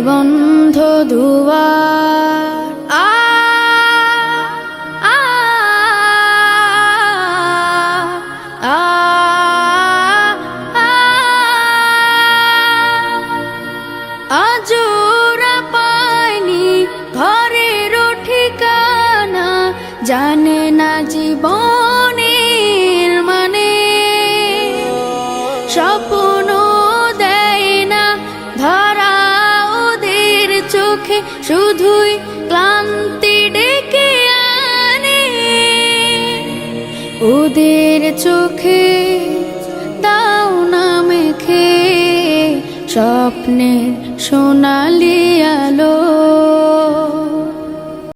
বন্ধ দুয়ার। আ আজোরা পায়নি ঘরের ঠিকানা জানে না জীবনের মানে। স্বপ্ন চোখে শুধুই ক্লান্তি ডেকে আনে। ওদের চোখে তাও না মেখে স্বপ্নের সোনালি আলো।